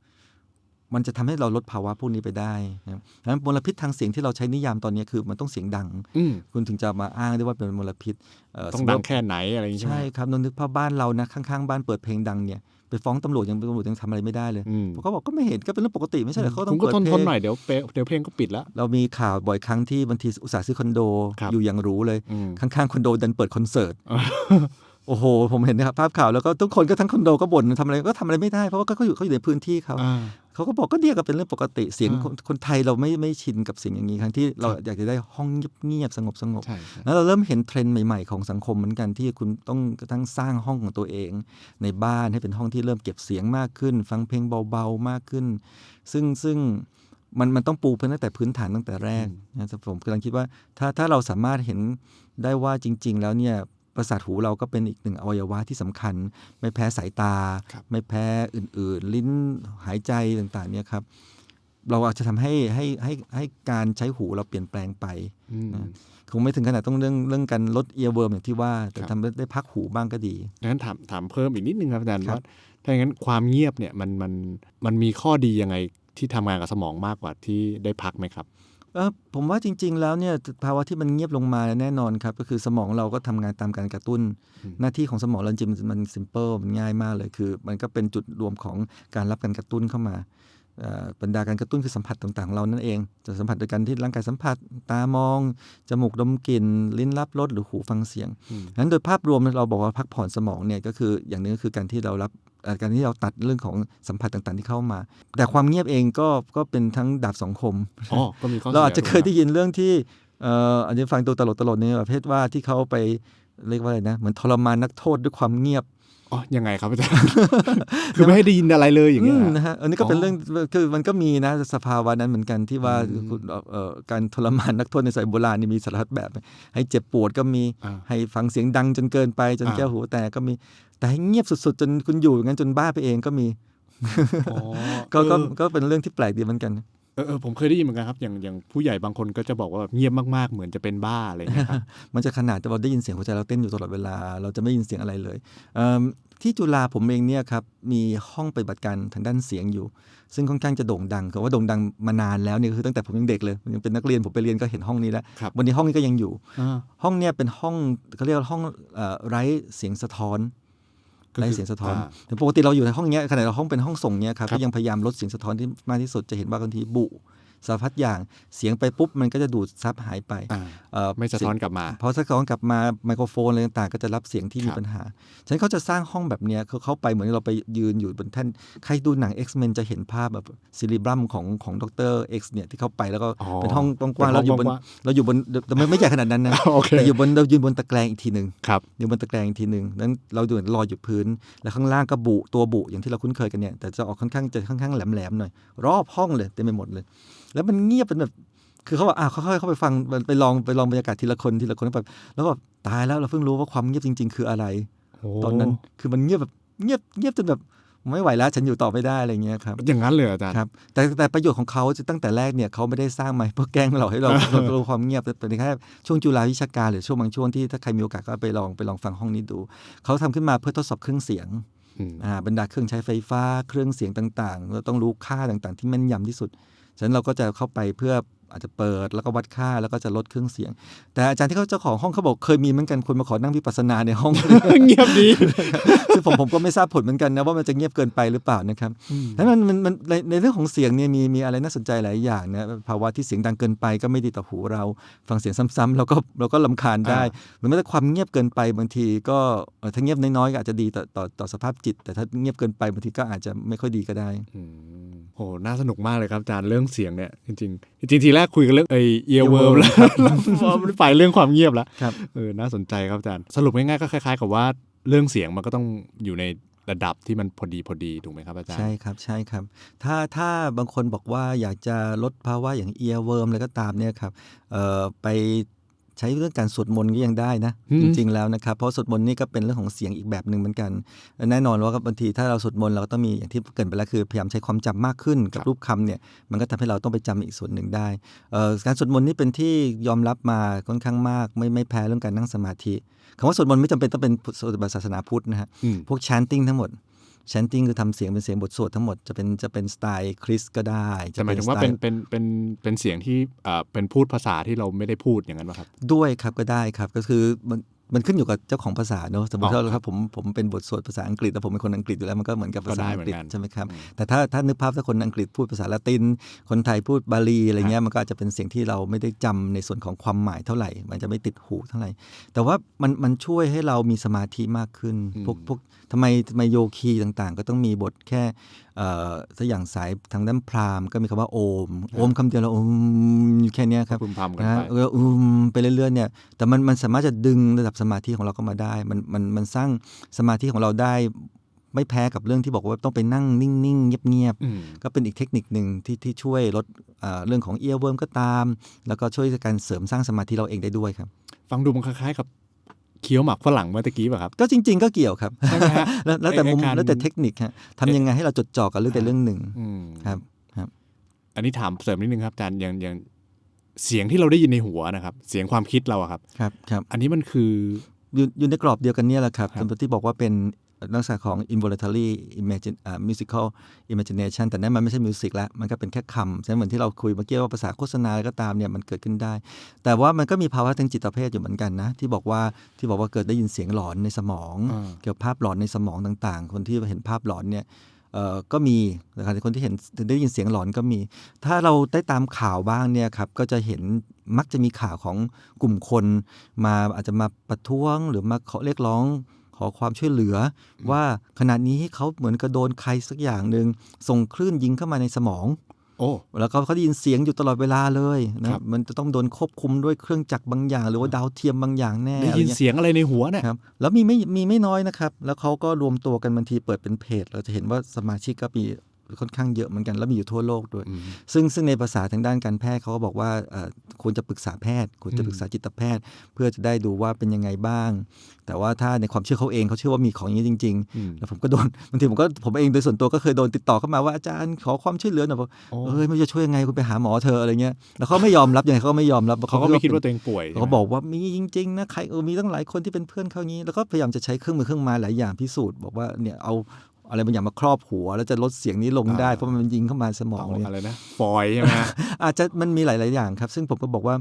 มันจะทำให้เราลดภาวะพวกนี้ไปได้นะครับดังนั้นมลพิษทางเสียงที่เราใช้นิยามตอนนี้คือมันต้องเสียงดังอืมคุณถึงจะมาอ้างได้ว่าเป็นมลพิษเต้องสมมุดัติงแค่ไหนอะไรอย่างงี้ใช่ไหมใช่ครับนนนึกภาพบ้านเรานะข้างๆบ้านเปิดเพลงดังเนี่ยไปฟ้องตำรวจยังตำรวจยังทำอะไรไม่ได้เลยอืมเพราะเขาบอกก็ไม่เห็นก็เป็นเรื่องปกติไม่ใช่เหรอเขาต้อคุงณก็เปิดทนเพลทนงหน่อยเดี๋ยวเปเดี๋ยวเพลงก็ปิดแล้ว เรามีข่าวบ่อยครั้งที่บางทีอุตสาห์ซื้อคอนโดครับอยู่อย่างหรู้เลยอืมข้างๆคอนโดดันเปิดคอนเสิร์ตโอ้โห ผมเห็นนะครับภาพข่าวแล้วก็ทุกคนก็ทั้งคอนโดก็บ่นทำอะไรก็ทำอะไรไม่ได้เพราะว่าก็เขาอยู่เขาอยู่ในพื้นที่เขาอ่า เขาก็บอกก็เดียวกับเป็นเรื่องปกติเสียงอ่าคนคนไทยเราไม่ไม่ชินกับสิ่งอย่างนี้ครั้งที่เราครับอยากจะได้ห้องเงียบๆสงบสงบใช่ใช่แล้วเราเริ่มเห็นเทรนด์ใหม่ๆของสังคมเหมือนกันที่คุณต้องกระทั่งสร้างห้องของตัวเอง ในบ้านให้เป็นห้องที่เริ่มเก็บเสียงมากขึ้น ฟังเพลงเบาๆมากขึ้น ซึ่งซึ่งมันมันต้องปูพื้นตั้งแต่พื้นฐานตั้งแต่แรกนะแต่ผมกำลังคิดว่าถ้าถ้าเราสามารถเห็นได้ว่าจริง ๆ แล้วเนี่ย ประสาทหูเราก็เป็นอีกหนึ่งอวัยวะที่สำคัญ ไม่แพ้สายตาครับไม่แพ้อื่น ๆ ลิ้นหายใจต่างๆเนี่ยครับเราอาจจะทำให้ให้ให้ให้การใช้หูเราเปลี่ยนแปลงไปอืมคงไม่ถึงขนาดต้องเรื่องเรื่องการลดเอียร์เวิร์มอย่างที่ว่า แต่ครับทำได้พักหูบ้างก็ดีงั้นถามถามเพิ่มอีกนิดนึงครับอาจารย์ครับว่าถ้าอย่างนั้นความเงียบเนี่ยมันมันมันมีข้อดียังไงที่ทำงานกับสมองมากกว่าที่ได้พักไหมครับเอ่อ ผมว่าจริง ๆ แล้วเนี่ยภาวะที่มันเงียบลงมาแน่นอนครับ ก็คือสมองเราก็ทำงานตามการกระตุ้นอืมหน้าที่ของสมองเราจริงๆมันมันซิมเปิลมันง่ายมากเลยคือ มันก็เป็นจุดรวมของการรับการกระตุ้นเข้ามาเอ่อ บรรดาการกระตุ้นคือสัมผัสต่างๆของเรานั่นเอง จะสัมผัสโดยการที่ร่างกายสัมผัส ตามอง จมูกดมกลิ่น ลิ้นรับรสหรือหูฟังเสียงอืมงั้นโดยภาพรวมเราบอกว่าพักผ่อนสมองเนี่ยก็คืออย่างหนึงก็คือการที่เรารับเอ่อการที่เราตัดเรื่องของสัมผัสต่างๆที่เข้ามา แต่ความเงียบเองก็ก็เป็นทั้งดาบสองคมอ๋อก็มีข้อเราอาจจะสีเคยได้ยินเรื่องที่เอ่ออาจจะฟังตัวตลกตลกๆในประเภทว่าที่เขาไปเรียกว่าอะไรนะเหมือนทรมานนักโทษด้วยความเงียบ อ๋อยังไงครับอาจารย์คือไม่ให้ได้ยินอะไรเลยอย่างเงี้ยอืมเหรอนะฮะอันนี้ก็เป็นอ๋อเรื่องคือมันก็มีนะสภาวะนั้นเหมือนกันที่ว่าอืมคุณเอ่อการทรมานนักโทษในสมัยโบราณนี่มีสารพัดแบบ ให้เจ็บปวดก็มีอ่าให้ฟังเสียงดังจนเกินไปจนอ่าแก้วหูแตกก็มีแต่ให้เงียบสุดๆ จนคุณอยู่อย่างนั้นจนบ้าไปเองก็มีอ๋อก็ก็เออก็เป็นเรื่องที่แปลกดีเหมือนกัน เออเออผมเคยได้ยินเหมือนกันครับอย่างอย่างผู้ใหญ่บางคนก็จะบอกว่าแบบเงียบมากๆเหมือนจะเป็นบ้าอะไรอย่างเงี้ยครับ มันจะขนาดเราได้ยินเสียงหัวใจเราเต้นอยู่ตลอดเวลา เราจะไม่ยินเสียงอะไรเลยเอิ่มที่จุฬาผมเองเนี่ยครับมีห้องปฏิบัติการทางด้านเสียงอยู่ ซึ่งค่อนข้างจะโด่งดังคือว่าโด่งดังมานานแล้วเนี่ยคือตั้งแต่ผมยังเด็กเลยยังเป็นนักเรียนผมไปเรียนก็เห็นห้องนี้แล้วครับวันนี้ห้องนี้ก็ยังอยู่อ่าห้องเนี่ยเป็นห้องเขาเรียกว่าห้องเอ่อไร้เสียงสะท้อนก็คือ ไร้เสียงสะท้อนอ่าแต่ปกติเราอยู่ในห้องเนี้ยขณะเราห้องเป็นห้องส่งเนี้ยครับครับก็ยังพยายามลดเสียงสะท้อนที่มากที่สุดจะเห็นว่าบางทีบุ สารพัดอย่างเสียงไปปุ๊บมันก็จะดูดซับหายไปอ่าเอ่อไม่สะท้อนกลับมาพอสะท้อนกลับมาไมโครโฟนอะไรต่างๆ ก็จะรับเสียงที่มีครับปัญหาฉะนั้นเขาจะสร้างห้องแบบเนี้ยเขาเข้าไปเหมือนเราไปยืนอยู่บนแท่นใครดูหนัง X-Men จะเห็นภาพแบบซิลิบรัมของของดร X เนี่ยที่เข้าไปแล้วก็อ๋อเป็นห้องกว้างๆเป็นห้เราองอยู่บนกว้างเราอยู่บนแต่ไม่ไม่ใหญ่ขนาดนั้นนะโอเคแต่อยู่บนเรายืนบนตะแกรงอีกทีหนึ่งครับอยู่บนตะแกรงอีกทีหนึ่งนั้นเราดูเหมือนลอยอยู่พื้น แล้วข้างล่างก็บุตัวบุอย่างที่เราคุ้นเคยกันเนี่ยแต่จะออกค่อนข้างจะค่อนข้างแหลมๆหน่อยรอบห้องเลยเต็มไปหมดเลยแล้วมันเงียบเป็นแบบคือเขาบอกอ่าค่อยๆเข้าไปฟังไปลองไปลองบรรยากาศทีละคนทีละคนแบบแล้วแบบตายแล้วเราเพิ่งรู้ว่าความเงียบจริง ๆ คืออะไรโอ้ตอนนั้นคือมันเงียบแบบเงียบเงียบจนแบบไม่ไหวแล้วฉันอยู่ต่อไม่ได้อะไรเงี้ยครับอย่างนั้นเลยเหรออาจารย์ครับแต่แต่ประโยชน์ของเขาตั้งแต่แรกเนี่ยเขาไม่ได้สร้างมาเพื่อแกล้งเราให้เราเรารู้ความเงียบแต่เป็นแค่ช่วงจุฬาวิชาการหรือช่วงบางช่วงที่ถ้าใครมีโอกาสก็ไปลองไปลองฟังห้องนี้ดู เขาทำขึ้นมาเพื่อทดสอบเครื่องเสียงอืมอ่าบรรดาเครื่องใช้ไฟฟ้า เครื่องเสียงต่างๆเราต้องรู้ค่าต่างๆ ที่แม่นยำที่สุด ฉะนั้นเราก็จะเข้าไปเพื่อ อาจจะเปิดแล้วก็วัดค่าแล้วก็จะลดเครื่องเสียง แต่อาจารย์ที่เขาเจ้าของห้องเขาบอกเคยมีเหมือนกันคนมาขอนั่งวิปัสสนาในห้องเงียบดีซึ่งผมผมก็ไม่ทราบผลเหมือนกันนะว่ามันจะเงียบเกินไปหรือเปล่านะครับแล้วมันมันมันในในเรื่องของเสียงเนี่ยมีมีอะไรน่าสนใจหลายอย่างนะภาวะที่เสียงดังเกินไปก็ไม่ดีต่อหูเราฟังเสียงซ้ำๆเราก็เราก็ลำคาญได้หรือแม้แต่ความเงียบเกินไปบางทีก็เอ่อถ้าเงียบน้อยๆก็อาจจะดีต่อต่อต่อสภาพจิต แต่ถ้าเงียบเกินไปบางทีก็อาจจะไม่ค่อยดีก็ได้อืมโหน่าสนุกมากเลยครับอาจารย์เรื่องเสียงเนี่ยจริงๆ จริงๆทีแรกคุยกันเรื่องไอเอียเวิร์ earworm แล้วแล้วมันไปเรื่องความเงียบแล้วครับเออน่าสนใจครับอาจารย์ สรุปง่ายๆก็คล้ายๆกับว่าเรื่องเสียงมันก็ต้องอยู่ในระดับที่มันพอดีพอดีถูกไหมครับอาจารย์ ใช่ครับใช่ครับ ถ้าถ้าบางคนบอกว่าอยากจะลดภาวะอย่างเอียเวิร์มอะไรก็ตามเนี่ยครับเอ่อไป ใช้เรื่องการสวดมนต์ก็ยังได้นะอืมจริงๆแล้วนะครับเพราะสวดมนต์นี่ก็เป็นเรื่องของเสียงอีกแบบหนึ่งเหมือนกันและแน่นอนว่าบางทีถ้าเราสวดมนต์เราก็ต้องมีอย่างที่เกรินไปแล้วคือพยายามใช้ความจำมากขึ้นกับรูปคำเนี่ยมันก็ทำให้เราต้องไปจำอีกส่วนหนึ่งได้เอ่อการสวดมนต์นี่เป็นที่ยอมรับมาค่อนข้างมาก ไม่ไม่แพ้เรื่องการนั่งสมาธิคำว่าสวดมนต์ไม่จำเป็นต้องเป็นศาสนาพุทธนะฮะอืมพวก chanting ทั้งหมด chanting คือทำเสียงเป็นเสียงบทสวดทั้งหมดจะเป็นจะเป็นสไตล์คริสก็ได้จะหมายถึงว่าสไตเป็นล์เป็นเป็นเป็นเสียงที่เอ่อเป็นพูดภาษาที่เราไม่ได้พูดอย่างนั้นป่ะครับ ด้วยครับก็ได้ครับก็คือ มันมันขึ้นอยู่กับเจ้าของภาษาเนอะสมมติอ๋อถ้าครับผมผมเป็นบทสวดภาษาอังกฤษแต่ผมเป็นคนอังกฤษอยู่แล้วมันก็เหมือนกับภาษาก็ได้อังกฤษเหมือนกันใช่ไหมครับอืมแต่ถ้าถ้านึกภาพถ้าคนอังกฤษพูดภาษาละติน คนไทยพูดบาลีอะไรเงี้ยมันก็อาจจะเป็นเสียงที่เราไม่ได้จำในส่วนของความหมายเท่าไหร่ มันจะไม่ติดหูเท่าไหร่ แต่ว่ามันมันช่วยให้เรามีสมาธิมากขึ้นพวกพวกทำไมทำไมโยคีต่างๆ ก็ต้องมีบทแค่เอ่อ ถ้าอย่างสายทางด้านพราหมณ์ก็มีคำว่าโอม โอมคำเดียวแล้วโอมอยู่แค่เนี้ยครับพึมพำกันนะไปเอออืมไปเรื่อยๆเนี่ยแต่มันมันสามารถจะดึงระดับสมาธิของเราเข้ามาได้ มันมันมันสร้างสมาธิของเราได้ไม่แพ้กับเรื่องที่บอกว่าต้องไปนั่งนิ่งๆ เงียบอืมๆก็เป็นอีกเทคนิคหนึ่งที่ที่ช่วยลดเอ่อเรื่องของเอียร์เวิร์มก็ตาม แล้วก็ช่วยการเสริมสร้างสมาธิเราเองได้ด้วยครับ ฟังดูมันคล้ายๆกับ เคี้ยวหมากฝรั่งเมื่อตะกี้ป่ะครับก็จริง ๆ ก็เกี่ยวครับใช่ไหมฮะแล้วแล้วแต่มุมไอ้การแล้วแต่เทคนิคฮะทำยังไงให้เราจดจ่อกับเรื่องแต่เรื่องหนึ่งอืมครับครับ อันนี้ถามเสริมนิดนึงครับอาจารย์อย่างอย่างเสียงที่เราได้ยินในหัวนะครับ เสียงความคิดเราอะครับครับครับ อันนี้มันคืออยู่อยู่ในกรอบเดียวกันเนี่ยแหละครับครับสมมติที่บอกว่าเป็น ลักษณะของ involuntary imagine อ่า musical imagination แต่นั่นมันไม่ใช่มิวสิกแล้ว มันก็เป็นแค่คำฉะนั้นเหมือนที่เราคุยเมื่อกี้ว่าภาษาโฆษณาอะไรก็ตามเนี่ยมันเกิดขึ้นได้ แต่ว่ามันก็มีภาวะทางจิตเภทอยู่เหมือนกันนะ ที่บอกว่าที่บอกว่าเกิดได้ยินเสียงหลอนในสมองอ่าเกี่ยวกับภาพหลอนในสมองต่างๆ คนที่เห็นภาพหลอนเนี่ยเอ่อก็มีนะครับคนที่เห็นได้ยินเสียงหลอนก็มี ถ้าเราได้ตามข่าวบ้างเนี่ยครับก็จะเห็นมักจะมีข่าวของกลุ่มคน มาอาจจะมาประท้วงหรือมาขอเรียกร้องข อความช่วยเหลืออว่าขณะนี้เขาเหมือนกระโดนใครสักอย่างหนึ่งส่งคลื่นยิงเข้ามาในสมองโอ้แล้วก็เขาได้ยินเสียงอยู่ตลอดเวลาเลยนะครับมันจะต้องโดนควบคุมด้วยเครื่องจักรบางอย่าง หรือว่าดาวเทียมบางอย่างแน่ได้อะไรยินเงี้ยเสียงอะไรในหัวเนี่ยครับแล้วมีไม่มีไม่น้อยนะครับ แล้วเขาก็รวมตัวกันบางทีเปิดเป็นเพจ เราจะเห็นว่าสมาชิกก็มี ค่อนข้างเยอะเหมือนกัน แล้วมีอยู่ทั่วโลกด้วยอืมซึ่งซึ่งในภาษาทางด้านการแพทย์เขาก็บอกว่าเอ่อควรจะปรึกษาแพทย์ ควรจะปรึกษาจิตแพทย์ เพื่อจะได้ดูว่าเป็นยังไงบ้าง แต่ว่าถ้าในความเชื่อเขาเองเขาเชื่อว่ามีของอย่างนี้จริงอืมๆแล้วผมก็โดนบางทีผมก็ผมเองโดยส่วนตัวก็เคยโดนติดต่อเข้ามาว่าอาจารย์ขอความช่วยเหลือหน่อยบอกโอ้เอ้ยไม่รู้จะช่วยยังไงคุณไปหาหมอเธอะอะไรเงี้ยแล้วเขาไม่ยอมรับยังไงเขาก็ไม่ยอมรับเขาก็ไม่คิดว่าเป็นตัวเองป่วยเขาบอกว่ามีจริงๆนะใครเออมีตั้งหลายคนที่เป็นเพื่อนเขางี้แล้วก็พยายามจะใช้เครื่องมือเครื่องไม้หลายอย่างพิสูจน์บอกว่าเนี่ยเอา อะไรบางอย่างมาครอบหัว แล้วจะลดเสียงนี้ลงได้ เพราะมันยิงเข้ามาสมองเอาเนี่ยอะไรนะฟอยใช่ไหมฮะอาจจะมันมีหลาย ๆ อย่างครับ ซึ่งผมก็บอกว่า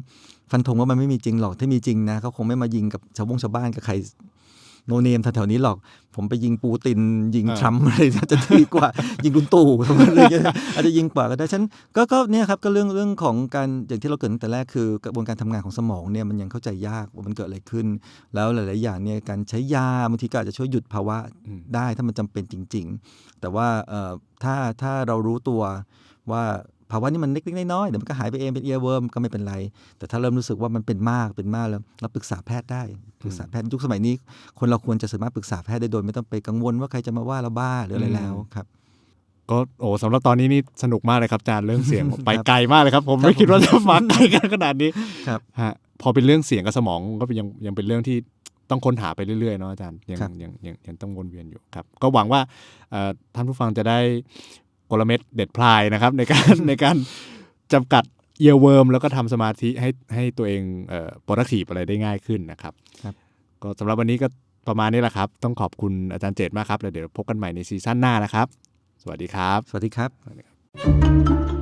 ฟันธงว่ามันไม่มีจริงหรอกถ้ามีจริงนะเขาคงไม่มายิงกับชาวบงชาวบ้านกับใคร โนเนมแถวๆนี้หรอก ผมไปยิงปูติน ยิงอ่าทรัมป์อะไรน่าจะดีกว่า ยิงลุงตู่อะไรอย่างเงี้ยอาจจะยิงกว่าก็ได้ฉันก็ก็เนี่ยครับก็เรื่องเรื่องของการอย่างที่เราเกริดตั้งแต่แรกคือกระบวนการทำงานของสมองเนี่ยมันยังเข้าใจยากว่ามันเกิดอะไรขึ้น แล้วหลาย ๆ อย่างเนี่ยการใช้ยาบางทีก็อาจจะช่วยหยุดภาวะอืมได้ถ้ามันจำเป็นจริง ๆ แต่ว่าเอ่อถ้าถ้าเรารู้ตัวว่า ภาวะนี้มันเล็กๆน้อยๆเดี๋ยวมันก็หายไปเองเป็นเอียร์เวิร์มก็ไม่เป็นไร แต่ถ้าเริ่มรู้สึกว่ามันเป็นมากเป็นมากแล้วเราปรึกษาแพทย์ได้ปรึกษาแพทย์ยุคสมัยนี้ คนเราควรจะสามารถปรึกษาแพทย์ได้โดยไม่ต้องไปกังวลว่าใครจะมาว่าเราบ้าหรืออะไรแล้วครับก็โอ้สำหรับตอนนี้นี่สนุกมากเลยครับอาจารย์เรื่องเสียงครับไปไกลมากเลยครับ ผมครับไม่คิดว่าจะมาไกลกันขนาดนี้ครับฮะพอเป็นเรื่องเสียงกับสมองก็ยังยังเป็นเรื่องที่ต้องค้นหาไปเรื่อยๆเนาะอาจารย์ยังครับยังยังยังต้องวนเวียนอยู่ครับ ก็หวังว่าเอ่อท่านผู้ฟังจะได้ กลเม็ดเด็ดพลายนะครับ ในการในการจำกัดเอียเวิร์มแล้วก็ทำสมาธิให้ให้ตัวเองเอ่อ productive อะไรได้ง่ายขึ้นนะครับครับ ก็สำหรับวันนี้ก็ประมาณนี้แหละครับ ต้องขอบคุณอาจารย์เจตมากครับแล้วเดี๋ยวพบกันใหม่ในซีซั่นหน้านะครับ สวัสดีครับ สวัสดีครับ